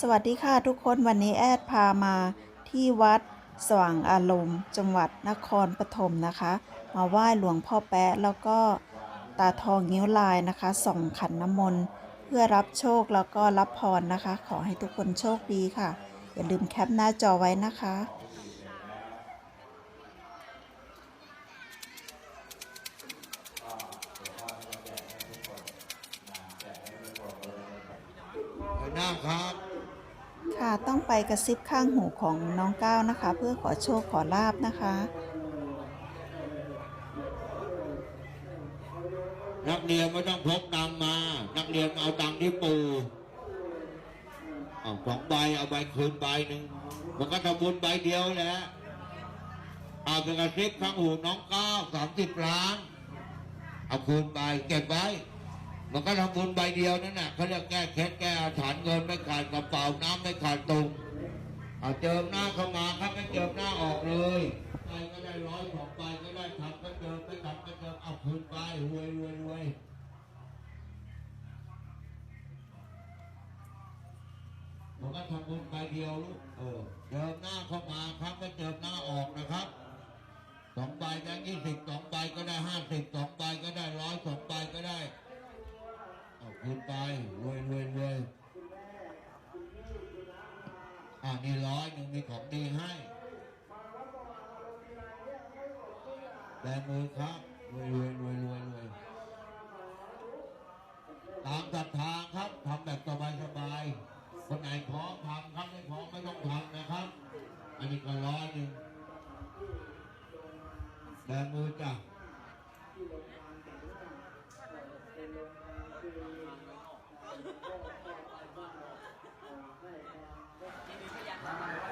สวัสดีค่ะทุกคนวันนี้แอดพามาที่วัดสว่างอารมณ์ จังหวัดนครปฐมนะคะ มาไหว้หลวงพ่อแป๊ะแล้วก็ตาทองนิ้วลายนะคะส่องขันน้ำมนต์เพื่อรับโชคแล้วก็รับพรนะคะ ขอให้ทุกคนโชคดีค่ะ อย่าลืมแคปหน้าจอไว้นะคะหัวหน้าครับ ค่ะต้องไปกระซิบข้างหูของน้องก้าวนะคะ เพื่อขอโชคขอลาบนะคะนักเรียนไม่ต้องพกตังมา นักเรียนเอาตังที่ปู่เอาสองใบเอาใบคืนใบหนึ่งมันก็ทำบุญใบเดียวแหละเอาไปกระซิบข้างหูน้องก้าวสามสิบล้าน เอาคืนใบเก็บไว้ มันก็ทำบุญใบเดียวนั่นน่ะเขาเรียกแก้เคล็ดแก้อาถรรพ์เงินไม่ขาดกระเป๋าน้ำไม่ขาดตุงเอาเจิมหน้าเข้ามาครับไม่เจิมหน้าออกเลยใครก็ได้ร้อยสองใบก็ได้ทำก็เจิมไม่ทำก็เจิมเอาคืนไปรวยรวยรวยมันก็ทำบุญใบเดียวลูกเออเจิมหน้าเข้ามาครับไม่เจิมหน้าออกนะครับสองใบแบงค์ยี่สิบสองใบก็ได้ห้าสิบสองใบก็ได้ร้อยสองใบก็ได้ เอาคืนไปรวยรวยรวยอ่านี่ร้อยหนึ่งมีของดีให้แบมือครับรวยรวยรวยรวยรวยตามศรัทธาครับทำแบบสบายสบายคนไหนพร้อมทำครับไม่พร้อมไม่ต้องทำนะครับ อันนี้ก็ร้อยหนึ่งแบมือจ้ะ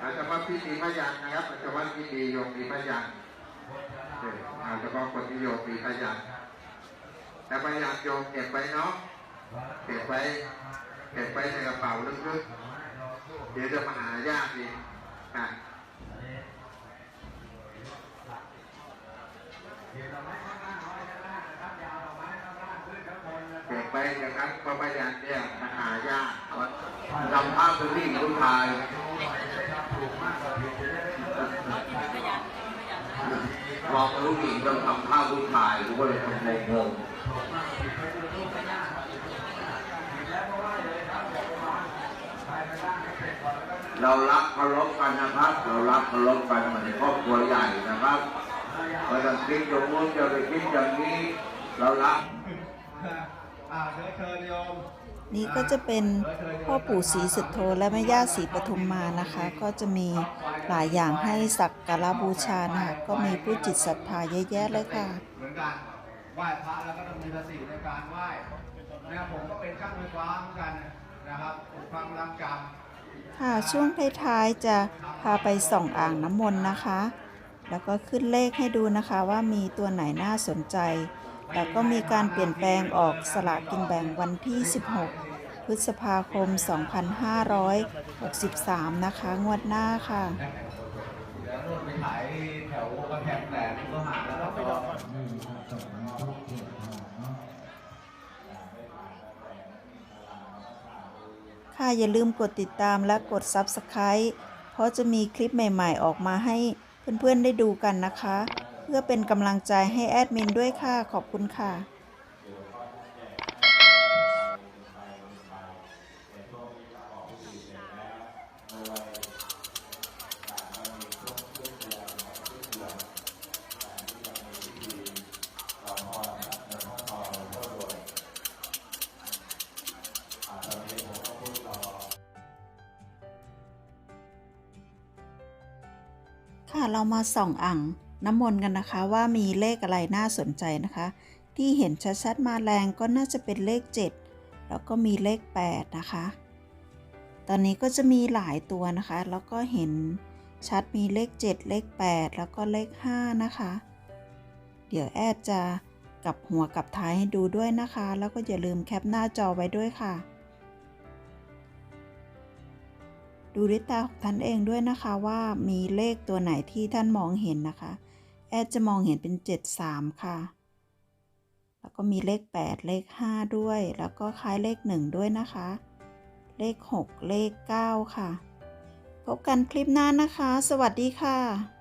อาจจะว่าพี่มีพยานนะครับอาจจะว่าพี่มีโยมมีพยานเอาจจะว่าคนที่โยมมีพยานแต่พยานโยมเก็บไว้เนาะเก็บไว้เก็บไว้ในกระเป๋าลึกๆเดี๋ยวจะมาหายากอีกอะเก็บั้นเพระพยานเนี่ยหายากลำภาพเป็นผู้หญิงผู้ชายมองลูกหญิงต้องทำท่าผู้ชายกูก็เลยทำงงเรารักเคารพกันนะครับ เรารักเคารพกันเหมือนครอบครัวใหญ่นะครับไม่ต้องคิดอย่างนู้นจะไปคิดอย่างนี้เรารัก อ่าเชิญเชิญโยมนี่ก็จะเป็นพ่อปู่ศรีสุโธและแม่ย่าศรีปทุมมานะคะ ก็จะมีหลายอย่างให้สักการะบูชานะคะก็มีผู้จิตศรัทธาเยอะแยะเลยค่ะเหมือนกันไหว้พระแล้วก็ต้องมีสติในการไหว้นะครับผมก็เป็นช่างไฟฟ้าเหมือนกันนะครับผมฟังรำจค่ะช่วงท้ายๆจะพาไปส่องอ่างน้ำมนต์นะคะ แล้วก็ขึ้นเลขให้ดูนะคะว่ามีตัวไหนน่าสนใจ แล้วก็มีการเปลี่ยนแปลงออกสลากกินแบ่งวันที่ 16 พฤษภาคม 2563 นะคะ งวดหน้าค่ะขายแถวกระแพงแสนก็หาแล้วก็ค่ะอย่าลืมกดติดตามและกด Subscribe เพราะจะมีคลิปใหม่ๆ ออกมาให้เพื่อนๆได้ดูกันนะคะ พื่อเป็นกำลังใจให้แอดมินด้วยค่ะ ขอบคุณค่ะค่ะเรามาส่องอ่าง น้ำมนต์กันนะคะว่ามีเลขอะไรน่าสนใจนะคะ ที่เห็นชัดๆมาแรงก็น่าจะเป็นเลข 7 แล้วก็มีเลข 8 นะคะ ตอนนี้ก็จะมีหลายตัวนะคะ แล้วก็เห็นชัดมีเลข 7 เลข 8 แล้วก็เลข 5 นะคะ เดี๋ยวแอดจะกลับหัวกลับท้ายให้ดูด้วยนะคะ แล้วก็อย่าลืมแคปหน้าจอไว้ด้วยค่ะ ดูด้วยตาของท่านเองด้วยนะคะว่ามีเลขตัวไหนที่ท่านมองเห็นนะคะ แอดจะมองเห็นเป็น 73 ค่ะ แล้วก็มีเลข 8 เลข 5 ด้วย แล้วก็คล้ายเลข 1 ด้วยนะคะ เลข 6 เลข 9 ค่ะ พบกันคลิปหน้านะคะ สวัสดีค่ะ